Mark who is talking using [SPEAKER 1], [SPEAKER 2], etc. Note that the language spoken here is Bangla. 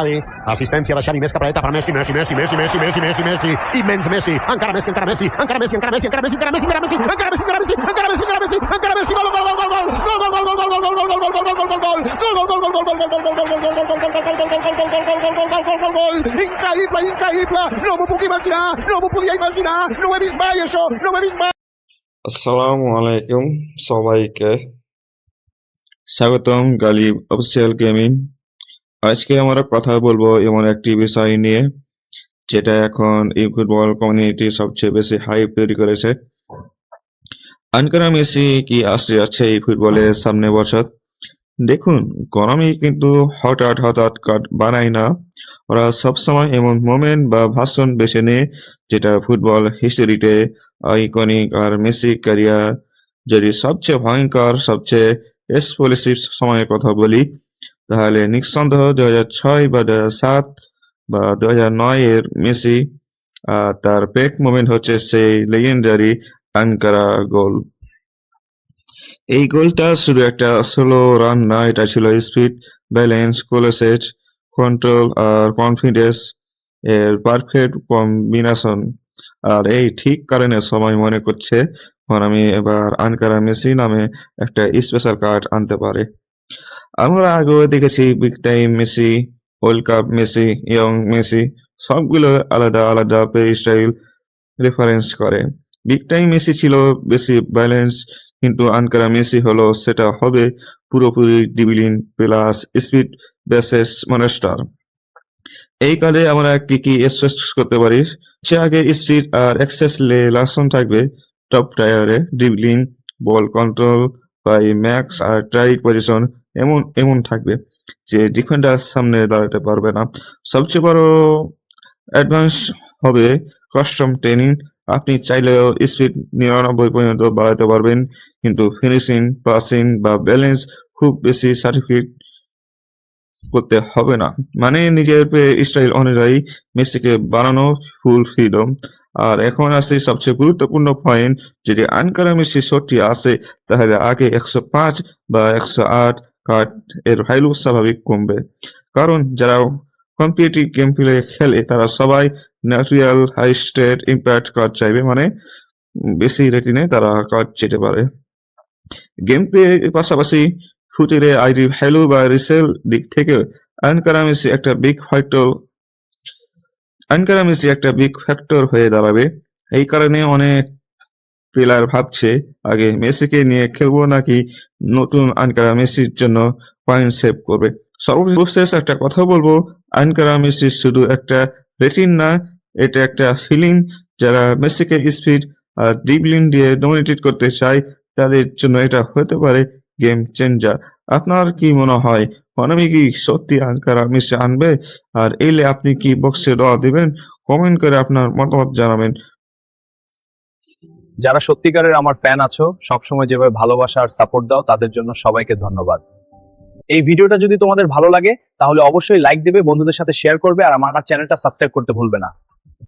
[SPEAKER 1] Assistenza da Xavi, més cap a dreta per Messi, Messi, Messi, Messi, Messi, Messi, Messi, Messi, immens Messi, encara Messi, encara Messi, encara Messi, encara Messi, encara Messi, encara Messi, encara Messi, encara Messi, encara Messi, encara Messi, encara Messi, encara Messi, gol, gol, gol, gol, gol, gol, gol, gol, gol, gol, gol, gol, gol, gol, Increïble, increïble! No m'ho puc imaginar! No m'ho podia imaginar! No ho he vist mai, això! No ho he vist mai!
[SPEAKER 2] আসসালামু আলাইকুম সবাইকে স্বাগতম গালিব অফিসিয়াল গেমিং আজকে আমরা কথা বলব এমন একটি বিষয় নিয়ে, যেটা এখন এই ফুটবল কমিউনিটি সবচেয়ে বেশি হাইপ তৈরি করেছে। আনকারা মেসি কি আসতে যাচ্ছে এই ফুটবলের সামনে বছর? দেখুন গরমে কিন্তু হঠাৎ হঠাৎ কাট বানায় না। ওরা সবসময় এমন মোমেন্ট বা ভাষণ বেছে নেয়, যেটা ফুটবল হিস্টোরিতে আইকনিক আর মেসি ক্যারিয়ার যদি সবচেয়ে ভয়ঙ্কর, সবচেয়ে এক্সপ্লোসিভ সময়ের কথা বলি তাহলে নিঃসন্দেহ দু হাজার ছয় বা দু হাজার সাত বা দু হাজার নয় এর মেসি, আর তার পেক মোমেন্ট হচ্ছে সেই লেগেন্ডারি আনকারা গোল এই গোলটা শুধু একটা সোলো রান না, এটা ছিল স্পিড ব্যালেন্স কোলেসেজ কন্ট্রোল আর কনফিডেন্স এর পারফেক্ট কম্বিনেশন আর এই ঠিক কারণে সবাই মনে করছে আমি এবার আনকারা মেসি নামে একটা স্পেশাল কার্ড আনতে পারে। আমরা আগেও দেখেছি big time Messi world cup Messi young Messi, সবগুলো আলাদা আলাদা প্লে স্টাইল রেফারেন্স করে। বিগ টাইম মেসি ছিল বেশি ব্যালেন্স কিন্তু আনকারা মেসি হলো সেটা হবে পুরোপুরি ডিবিলিন প্লাস স্পিড বেসেস মনেস্টার এই কালে আমরা কি কি এক্সপ্রেস করতে পারি? সে আগে স্পিড আর এক্সেস লে লাসন থাকবে top টায়ারে dribbling ball control by max আর ট্রাইক পজিশন এমন এমন থাকবে যে ডিফেন্ডার সামনে দাঁড়াতে পারবে না। সবচেয়ে বড় অ্যাডভান্স হবে কাস্টম ট্রেনিং আপনি চাইলেও স্পিড নিরানব্বই পর্যন্ত বাড়াতে পারবেন, কিন্তু ফিনিশিং পাসিং বা ব্যালেন্স খুব বেশি সার্টিফিকেট করতে হবে না। মানে নিজের স্টাইল অনুযায়ী মেসিকে বানানো ফুল ফ্রিডম আর এখন আসে সবচেয়ে গুরুত্বপূর্ণ পয়েন্ট যদি আনকারা মেসি শটটি আসে, তাহলে আগে একশো পাঁচ বা একশো আট কাট এর ভ্যালু স্বাভাবিক কমবে। কারণ যারা কম্পিটিটিভ গেম প্লে খেলে, তারা সবাই natural high stat impact card চাইবে মানে বেশি রেটিনে তারা কার্ড যেতে পারে। গেম প্লে পাশাপাশি ফুটিরে আইডি ভ্যালু বা রিসেল দিক থেকে আনকারামেসি একটা বিগ ফ্যাক্টর আনকারামেসি একটা বিগ ফ্যাক্টর হয়ে দাঁড়াবে। এই কারণে অনেক প্লেয়ার ভাবছে, আগে মেসিকে নিয়ে খেলব নাকি নতুন আনকারা মেসির জন্য পয়েন্ট সেভ করবে? সর্বশেষ একটা কথা বলব, আনকারা মেসি শুধু একটা রেটিন না, এটা একটা ফিলিং যারা মেসিকে স্পিড আর ডিবলিন দিয়ে ডমিনেটেড করতে চায়, তাদের জন্য এটা হতে পারে গেম চেঞ্জার আপনার কি মনে হয় অনামি কি সত্যি আনকারা মেসি আনবে? আর এলে আপনি কি বক্সে র দিবেন? কমেন্ট করে আপনার মতামত জানাবেন।
[SPEAKER 3] যারা সত্যিকারের আমার ফ্যান আছো, সবসময় যেভাবে ভালোবাসা আর সাপোর্ট দাও, তাদের জন্য সবাইকে ধন্যবাদ। এই ভিডিওটা যদি তোমাদের ভালো লাগে, তাহলে অবশ্যই লাইক দেবে, বন্ধুদের সাথে শেয়ার করবে, আর আমার চ্যানেলটা সাবস্ক্রাইব করতে ভুলবে না।